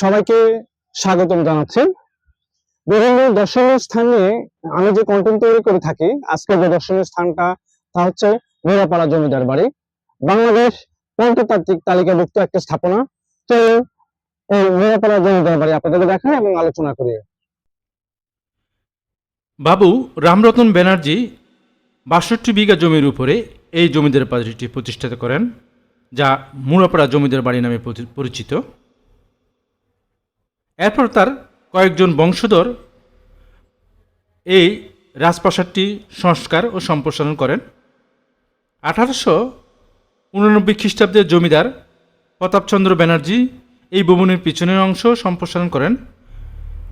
সবাইকে স্বাগতম জানাচ্ছি। বিভিন্ন দর্শনীয় স্থান আমি যে কন্টেন্ট তৈরি করে থাকি আজকে যে দর্শনীয় স্থানটা, তা হচ্ছে মেরাপাড়া জমিদার বাড়ি। বাংলাদেশ পঞ্চতাত্ত্বিক তালিকাভুক্ত একটা স্থাপনা। তো এই মেরাপাড়া জমিদার বাড়ি আপনাদেরকে দেখাই এবং আলোচনা করি। বাবু, রামরতন ব্যানার্জি বাষট্টি বিঘা জমির উপরে এই জমিদার বাড়িটি প্রতিষ্ঠিত করেন, যা মুরাপাড়া জমিদার বাড়ি নামে পরি- পরিচিত। এরপর তার কয়েকজন বংশধর এই রাজপ্রাসাদটি সংস্কার ও সম্প্রসারণ করেন। আঠারোশো উননব্বই খ্রিস্টাব্দের জমিদার প্রতাপচন্দ্র ব্যানার্জি এই ভবনের পিছনের অংশ সম্প্রসারণ করেন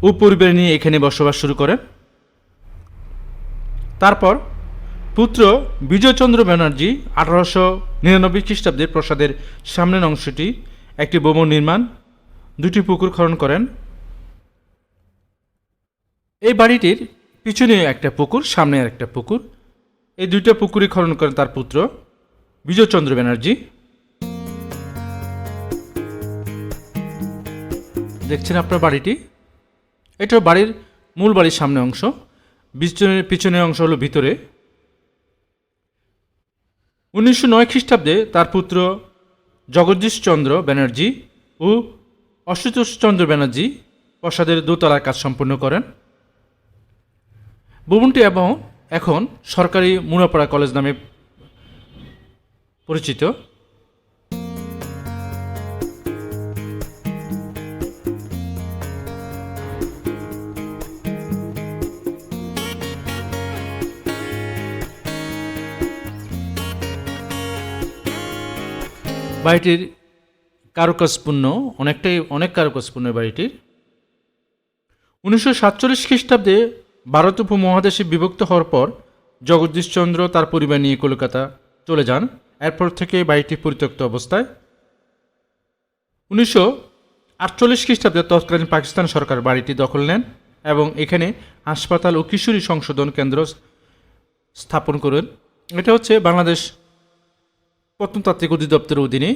ও পরিবার নিয়ে এখানে বসবাস শুরু করেন। তারপর পুত্র বিজয়চন্দ্র ব্যানার্জি আঠারোশো নিরানব্বই খ্রিস্টাব্দে প্রসাদের সামনের অংশটি একটি ভবন নির্মাণ দুটি পুকুর খনন করেন। এই বাড়িটির পিছনে একটা পুকুর, সামনে একটা পুকুর। এই দুইটা পুকুরই খনন করেন তার পুত্র বিজয়চন্দ্র ব্যানার্জি। দেখছেন আপনার বাড়িটি? এটা বাড়ির মূল বাড়ির সামনে অংশ। পিছনের পিছনের অংশ হলো ভিতরে। উনিশশো নয় খ্রিস্টাব্দে তার পুত্র জগদীশ চন্দ্র ব্যানার্জি ও অশুতোষ চন্দ্র ব্যানার্জি প্রাসাদের দোতলার কাজ সম্পন্ন করেন। ভবনটি এবং এখন সরকারি মুনাপাড়া কলেজ নামে পরিচিত। বাড়িটির কারুকাজপূর্ণ, অনেকটাই, অনেক কারুকাজপূর্ণ বাড়িটির। উনিশশো সাতচল্লিশ খ্রিস্টাব্দে ভারত উপমহাদেশে বিভক্ত হওয়ার পর জগদীশচন্দ্র তার পরিবার নিয়ে কলকাতা চলে যান। এরপর থেকে বাড়িটি পরিত্যক্ত অবস্থায়। উনিশশো আটচল্লিশ খ্রিস্টাব্দে তৎকালীন পাকিস্তান সরকার বাড়িটি দখল নেন এবং এখানে হাসপাতাল ও কিশোরী সংশোধন কেন্দ্র স্থাপন করেন। এটা হচ্ছে বাংলাদেশ প্রত্নতাত্ত্বিক অধিদপ্তরের অধীনে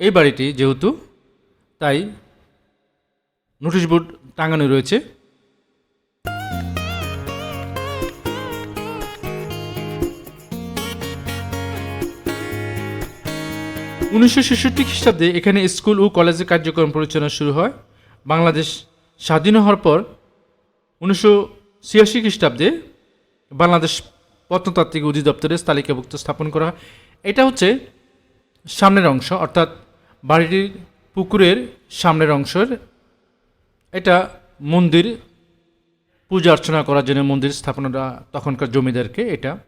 এই বাড়িটি যেহেতু, তাই নোটিশ বোর্ড টাঙানো রয়েছে। উনিশশো ছেষট্টি খ্রিস্টাব্দে এখানে স্কুল ও কলেজের কার্যক্রম পরিচালনা শুরু হয়। বাংলাদেশ স্বাধীন হওয়ার পর উনিশশো ছিয়াশি খ্রিস্টাব্দে বাংলাদেশ প্রত্নতাত্ত্বিক অধিদপ্তরের তালিকাভুক্ত স্থাপন করা হয়। এটা হচ্ছে সামনের অংশ, অর্থাৎ বাড়িটির পুকুরের সামনের অংশের। এটা মন্দির। পূজা অর্চনা করার জন্য মন্দির স্থাপনাটা তখনকার জমিদারকে এটা।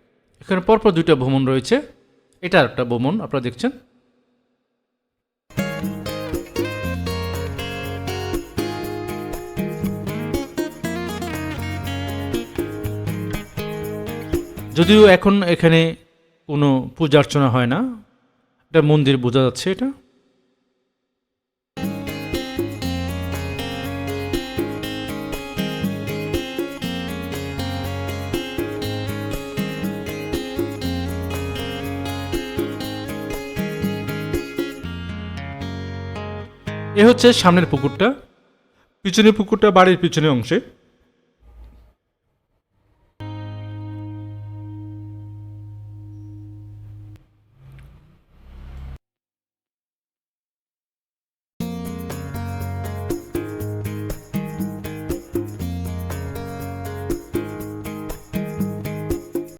এখানে পরপর দুইটা ভ্রমণ রয়েছে। এটা একটা ভ্রমণ আপনারা দেখছেন। যদিও এখন এখানে কোনো পূজা অর্চনা হয় না এটা মন্দির বোঝা যাচ্ছে এটা। এ হচ্ছে সামনের পুকুরটা পিছনের পুকুরটা বাড়ির পিছনের অংশে।